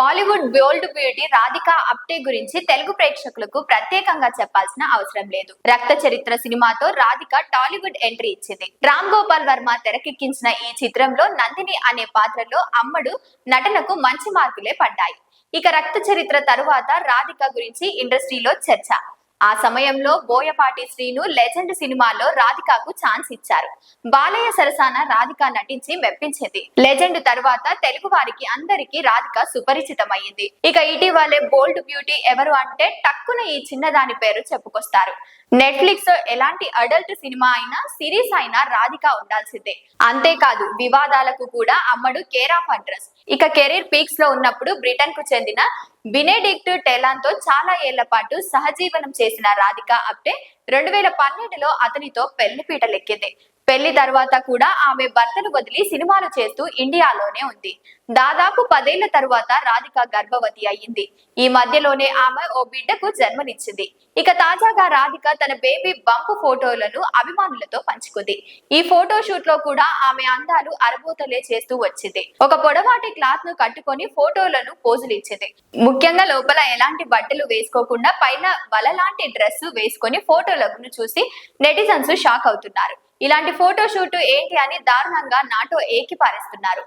Bollywood bold beauty Radhika Apte గురించి తెలుగు ప్రేక్షకులకు ప్రత్యేకంగా చెప్పాల్సిన అవసరం లేదు. రక్త చరిత్ర సినిమాతో రాధిక టాలీవుడ్ ఎంట్రీ ఇచ్చింది. రామ్ గోపాల్ వర్మ తెరకెక్కించిన ఈ చిత్రంలో నందిని అనే పాత్రలో అమ్మడు నటనకు మంచి మార్కులే పడ్డాయి. ఇక రక్త చరిత్ర తరువాత రాధిక గురించి ఇండస్ట్రీలో చర్చ. ఆ సమయంలో బోయపాటి శ్రీను లెజెండ్ సినిమాలో రాధికకు ఛాన్స్ ఇచ్చారు. బాలయ్య సరసాన రాధిక నటించి మెప్పించింది. లెజెండ్ తర్వాత తెలుగు వారికి అందరికీ రాధిక సుపరిచితమైంది ఇక ఇటీవలే బోల్డ్ బ్యూటీ ఎవరు అంటే టక్కున ఈ చిన్నదాని పేరు చెప్పుకొస్తారు. నెట్ఫ్లిక్స్ ఎలాంటి అడల్ట్ సినిమా అయినా సిరీస్ అయినా రాధిక ఉండాల్సిందే. అంతేకాదు వివాదాలకు కూడా అమ్మడు కేర్ ఆఫ్ అడ్రస్. ఇక కెరీర్ పీక్స్లో ఉన్నప్పుడు బ్రిటన్కు చెందిన బినెడిక్ట్ టెలాన్తో చాలా ఏళ్ళ పాటు సహజీవనం చేసి చేసిన రాధిక అప్టే రెండు వేల పన్నెండులో అతనితో పెళ్ళి పీటలెక్కింది పెళ్ళి తర్వాత కూడా ఆమె భర్తను వదిలి సినిమాలు చేస్తూ ఇండియాలోనే ఉంది. దాదాపు పదేళ్ళ తరువాత రాధిక గర్భవతి అయ్యింది. ఈ మధ్యలోనే ఆమె ఓ బిడ్డకు జన్మనిచ్చింది. ఇక తాజాగా రాధిక తన బేబీ బంప్ ఫోటోలను అభిమానులతో పంచుకుంది. ఈ ఫోటో షూట్లో కూడా ఆమె అందాలు అరబోతలే చేస్తూ వచ్చింది. ఒక పొడవాటి క్లాత్ను కట్టుకొని ఫోటోలను పోజులు ఇచ్చింది. ముఖ్యంగా లోపల ఎలాంటి బట్టలు వేసుకోకుండా పైన వల లాంటి డ్రెస్ వేసుకొని ఫోటోలను చూసి నెటిజన్స్ షాక్ అవుతున్నారు. ఇలాంటి ఫోటో షూట్ ఏంటి అని దారుణంగా నాటో ఏకి పారేస్తున్నారు